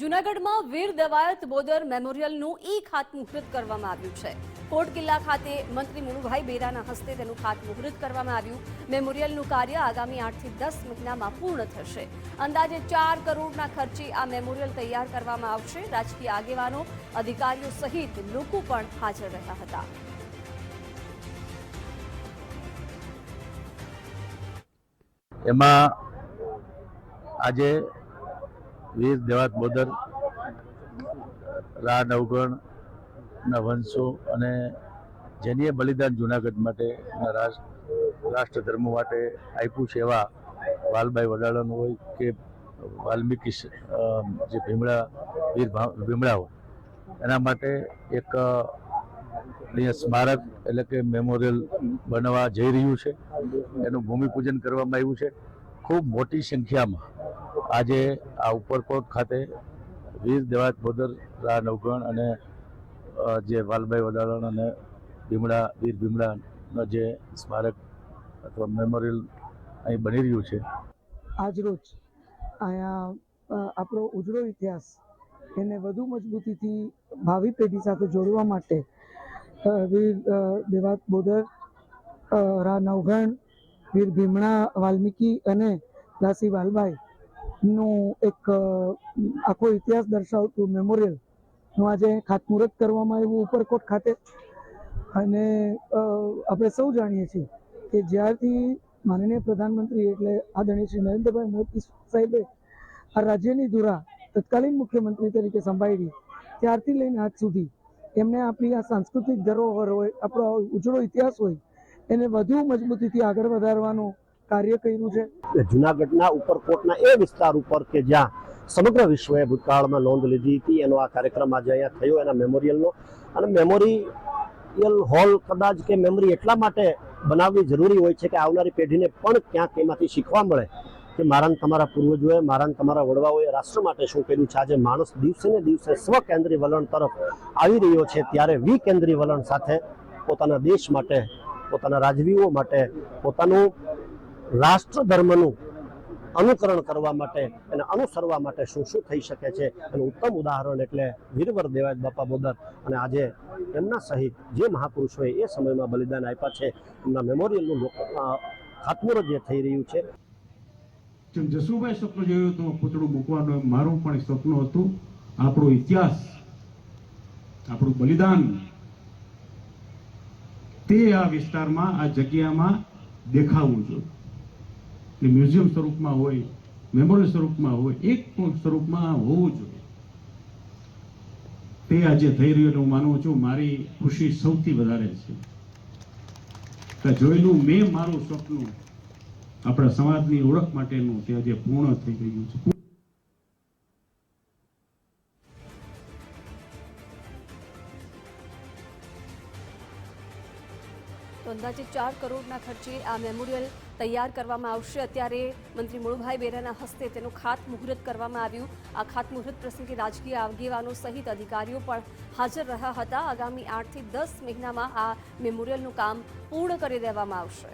જૂનાગઢમાં વીર દેવાયત બોદર મેમોરિયલનું ઈ ખાતમુહૂર્ત કરવામાં આવ્યું છે. કોટ કિલ્લા ખાતે મંત્રી મુળુભાઈ બેરાના હસ્તે તેનું ખાતમુહૂર્ત કરવામાં આવ્યું. મેમોરિયલનું કાર્ય આગામી આઠથી દસ મહિનામાં પૂર્ણ થશે. અંદાજે ચાર કરોડના ખર્ચે આ મેમોરિયલ તૈયાર કરવામાં આવશે. રાજકીય આગેવાનો, અધિકારીઓ સહિત લોકો પણ હાજર રહ્યા હતા. એમાં આજે વીર દેવાત બોદર, રા નવગણના વંશો અને જેનીએ બલિદાન જુનાગઢ માટે રાષ્ટ્ર ધર્મ માટે આપ્યું છે એવા વાલભાઈ વડાળાનું હોય કે વાલ્મીકી જે ભીમડા, વીર ભીમડા હોય. એના માટે એક અહીંયા સ્મારક એટલે કે મેમોરિયલ બનવા જઈ રહ્યું છે. એનું ભૂમિપૂજન કરવામાં આવ્યું છે. ખૂબ મોટી સંખ્યામાં આજે આ ઉપરકોટ ખાતે વીર દેવાત બોદર રા નવગણ અને જે વાલભાઈ વડાલણ અને ભીમડા, વીર ભીમડાનો જે સ્મારક અથવા મેમોરિયલ અહીં બની રહ્યું છે. આજરોજ અહીંયા આપણો ઉજળો ઇતિહાસ એને વધુ મજબૂતીથી ભાવિ પેઢી સાથે જોડવા માટે વીર દેવાત બોદર રા નવઘણ વીર ભીમણા, વાલ્મીકી અને દાસી વાલભાઈ નું એક આખો ઇતિહાસ દર્શાવતું મેમોરિયલનું આજે ખાતમુહૂર્ત કરવામાં આવ્યું ઉપરકોટ ખાતે. અને આપણે સૌ જાણીએ છીએ કે જ્યારથી માનનીય પ્રધાનમંત્રી એટલે આદરણીય શ્રી નરેન્દ્રભાઈ મોદી સાહેબે આ રાજ્યની ધુરા તત્કાલીન મુખ્યમંત્રી તરીકે સંભાળી, ત્યારથી લઈને આજ સુધી એમને આપણી આ સાંસ્કૃતિક ધરોહર હોય, આપણો ઉજળો ઇતિહાસ હોય એને વધુ મજબૂતીથી આગળ વધારવાનું કાર્ય કર્યું છે. જુનાગઢના ઉપરકોટના એ વિસ્તાર ઉપર કે જ્યાં સમગ્ર વિશ્વએ ભૂતકાળમાં નોંધ લીધી હતી, એનો આ કાર્યક્રમ આજે અહીંયા થયો, એના મેમોરિયલનો. અને મેમોરિયલ હોલ કદાચ કે મેમરી એટલા માટે બનાવવી જરૂરી હોય છે કે આવનારી પેઢીને પણ ક્યાંક એમાંથી શીખવા મળે કે મારા તમારા પૂર્વજોએ, મારા તમારા વડવાઓએ રાષ્ટ્ર માટે શું કર્યું છે? આજે માણસ દિવસે ને દિવસે સ્વકેન્દ્રી વલણ તરફ આવી રહ્યો છે, ત્યારે વિકેન્દ્રી વલણ સાથે પોતાના દેશ માટે પોતાના રાજવીઓ માટે પોતાનું રાષ્ટ્ર ધર્મનું અનુકરણ કરવા માટે અને અનુસરવા માટે શું શું થઈ શકે છે એનું ઉત્તમ ઉદાહરણ એટલે વીરવર દેવાય બાપા બોદર. અને આજે એમના સહિત જે મહાપુરુષોએ એ સમયમાં બલિદાન આપ્યા છે, એમના મેમોરિયલનું ખાતમુહૂર્ત જે થઈ રહ્યું છે. જસુભાઈ સપનું જોયું હતું, પૂતળું મૂકવાનું મારું પણ સપનું હતું. આપણો ઇતિહાસ, આપણું બલિદાન તે આ વિસ્તારમાં, આ જગ્યામાં દેખાવું જોઈએ મ્યુઝિયમ સ્વરૂપમાં હોય, મેમોરિયલ સ્વરૂપમાં હોય, એક સ્વરૂપમાં હોવું જોઈએ. તે આજે થઈ રહ્યું હું માનું છું મારી ખુશી સૌથી વધારે છે. જોયેલું મેં મારું સ્વપ્ન આપણા સમાજની ઓળખ માટેનું તે આજે પૂર્ણ થઈ ગયું છે. તો અંદાજે ચાર કરોડના ખર્ચે આ મેમોરિયલ તૈયાર કરવામાં આવશે. અત્યારે મંત્રી મુળુભાઈ બેરાના હસ્તે તેનું ખાતમુહૂર્ત કરવામાં આવ્યું. આ ખાતમુહૂર્ત પ્રસંગે રાજકીય આગેવાનો સહિત અધિકારીઓ પણ હાજર રહ્યા હતા. આગામી આઠથી દસ મહિનામાં આ મેમોરિયલનું કામ પૂર્ણ કરી દેવામાં આવશે.